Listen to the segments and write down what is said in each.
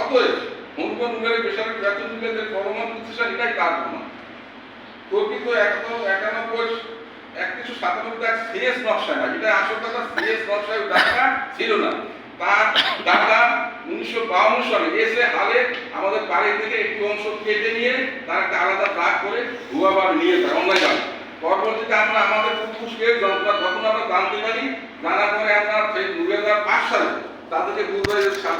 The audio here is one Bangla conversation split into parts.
অতএব যে প্রমাণ এটাই তার প্রকৃত একশো একানব্বই একত্রিশশো সাতানব্বই এক সিএস নকশা না এটা আসল কথা সিএস নকশায় ওই ছিল না। তার দাদা উনিশশো বাউন্ন সালে এসে হালে আমাদের বাড়ি থেকে একটু অংশ কেটে নিয়ে তার আলাদা দাগ করে ধোয়াবার নিয়ে যায় অনলাইন পরবর্তীতে আমরা আমাদের যন্ত্রণা তখন আমরা জানতে পারি। জানার পরে সেই দুই হাজার পাঁচ সালে তাদেরকে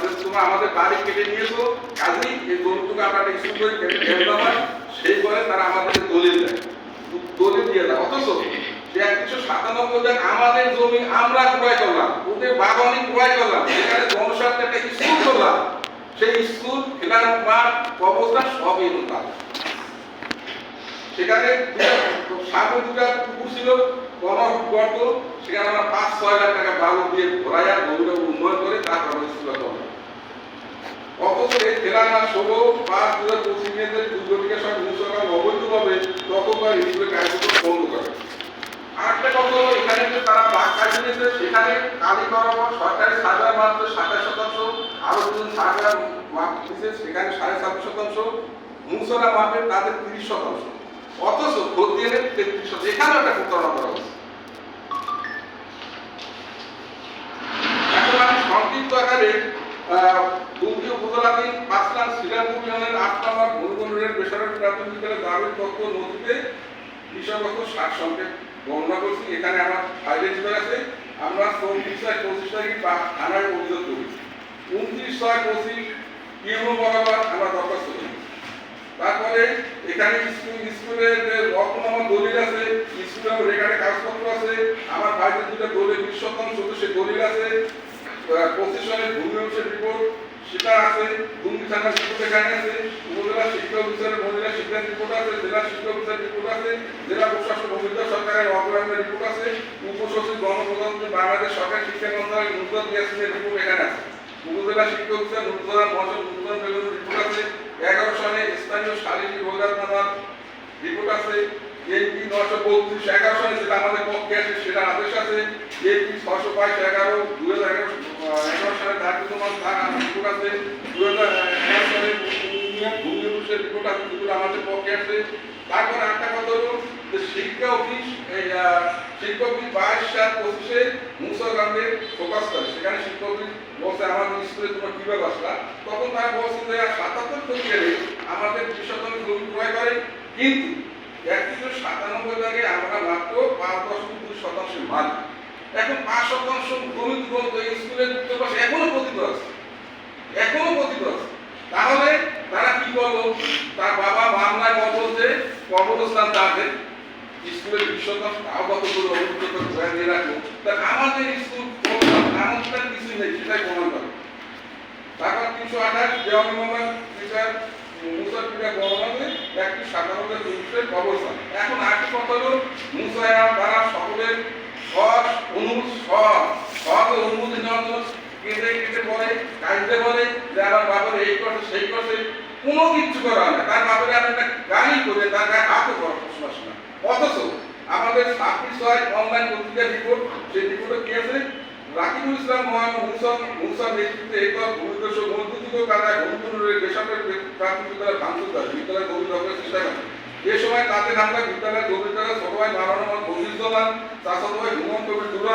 যে তোমরা আমাদের বাড়ি কেটে নিয়েছো কাজেই এই গরুটুকু আমরা স্কুল করে কেটে ফেলতে হয় সেই করে তারা আমাদের দলিল দেয়। দলিল দিয়ে দেয়। অথচ একশো সাতানব্বই দেন আমাদের জমি আমরা ক্রয় করলাম, ওদের বাগানি ক্রয় করলাম সেখানে জনস্বার্থে একটা স্কুল করলাম, সেই স্কুল খেলার মাঠ, অবস্থা সবই নতুন। সেখানে সামনে দুটা পুকুর ছিল কমন গর্ত, সেখানে আমরা পাঁচ, ছয় লাখ টাকা বালু দিয়ে ভরাইয়া গরুটা উন্নয়ন করে তারপর আমরা স্কুলে করলাম অথচ এই তেলাঙ্গা ষোলো, পাঁচ দু হাজার মেয়েতে দুর্গটিকে সব মুসলমান অবৈধভাবে ততবার স্কুলে কার্যক্রম বন্ধ করে। আরেকটা কথা হলো, এখানে যে তারা বাঘ কাটিয়ে নিয়েছে, সেখানে কালি করার পর সরকারি সার্ভে মাত্র সাতাশ শতাংশ, আরও দুজন সার্ভে মাপ দিচ্ছে সেখানে সাড়ে সাত শতাংশ। মুসরা মাপে তাদের তিরিশ শতাংশ। অথচ খতিয়ানের তেত্রিশ শতাংশ এখানেও একটা প্রতারণা করা নথিতে বিষয়গত সার সংক্ষেপ বর্ণনা করছি। এখানে আমার ফাইলে হিসেবে আছে। আমরা চব্বিশ পঁচিশ থানায় অভিযোগ করি। উনত্রিশ পঁচিশ ইউনো বরাবর আমরা দরখাস্ত করি। তারপরে এখানে স্কুল স্কুলের রকম দলিল আছে স্কুলের রেকার্ডে কাগজপত্র আছে, আমার ভাইদের দুটো দলিল বিশ শতাংশ সে দলিল আছে পঁচিশ ভূমি অংশের রিপোর্ট সেটা আছে দুর্নীতি থানার রিপোর্ট এখানে আছে, উপজেলা শিক্ষা অফিসারের মহিলা শিক্ষার রিপোর্ট আছে, জেলা শিক্ষা অফিসার রিপোর্ট আছে, জেলা প্রশাসন অভিজ্ঞতা সরকারের অগ্রগণের রিপোর্ট আছে, উপসচিব গণপ্রজাতন্ত্রী বাংলাদেশ সরকার শিক্ষা মন্ত্রণালয়ের নুরুল ইয়াসিনের রিপোর্ট এখানে আছে। উপজেলা শিক্ষা অফিসার নুরুল মহাজন বেগমের রিপোর্ট আছে এগারো সনে স্থানীয় শারীরিক রোগার নামার রিপোর্ট আছে এমপি নশো বত্রিশ এগারো সনে যেটা আমাদের পক্ষে আছে সেটা আদেশ আছে এমপি ছশো বাইশ এগারো দু হাজার এগারো এগারো সালে দায়িত্বমান তার রিপোর্ট আছে দু হাজার এগারো সালে ভূমি রিপোর্ট আছে যেগুলো আমাদের পক্ষে আছে। তারপর একটা কথা হলো শিক্ষা অফিস শিক্ষা অফিস বাইশ সাল পঁচিশে মুসলমানদের ফোকাস করে। সেখানে শিক্ষা অফিস বলছে আমাদের স্কুলে তোমার কি ব্যবস্থা তখন তারা বলছে যে সাতাত্তর গেলে আমাদের শতাংশ জমি ক্রয় করে, কিন্তু একত্রিশশো সাতানব্বই দাগে আমরা মাত্র পাঁচ দশমিক দুই শতাংশ মালিক এখন পাঁচ শতাংশ জমি বলতে স্কুলের উত্তরপাশে এখনও পতিত আছে। এখনও পতিত আছে। তাহলে তারা কি করল? তার বাবা মামলায় বলতে কবরস্থান তাদের স্কুলের বিশ শতাংশ তাও কত করে অভিজ্ঞতা করে দিয়ে রাখল, তা আমাদের স্কুল আমাদের কিছুই নেই, সেটাই প্রমাণ করে। তারপর তিনশো আঠাশ দেওয়া নিবন্ধন বিচার মুসার পিঠা একটি সাধারণত চরিত্রের অবস্থান এখন তারা সকলের কাঁদতে বলে যে সেই করছে কোনো করা হয় না। তার বাবারে আমি একটা গালি করে তার গায়ে হাতও করার প্রশ্ন আসে না অথচ আমাদের ছাব্বিশ ছয় অনলাইন পত্রিকার রিপোর্ট, সেই রিপোর্টে কি আছে? রাকিবুল ইসলাম মহান হুসন হুসন নেতৃত্বে একক ভূমিদস্য মধ্যযুগ কাদায় ভূমিপুরের বেসরকারি প্রাথমিক বিদ্যালয় ভাঙচুর করে বিদ্যালয় গভীর দখলের চেষ্টা করে। এ সময় তাদের হামলা বিদ্যালয় গভীর ছোট ভাই মারানো বশিষ্ঠমান তা ভাই হুমন কবির দুরা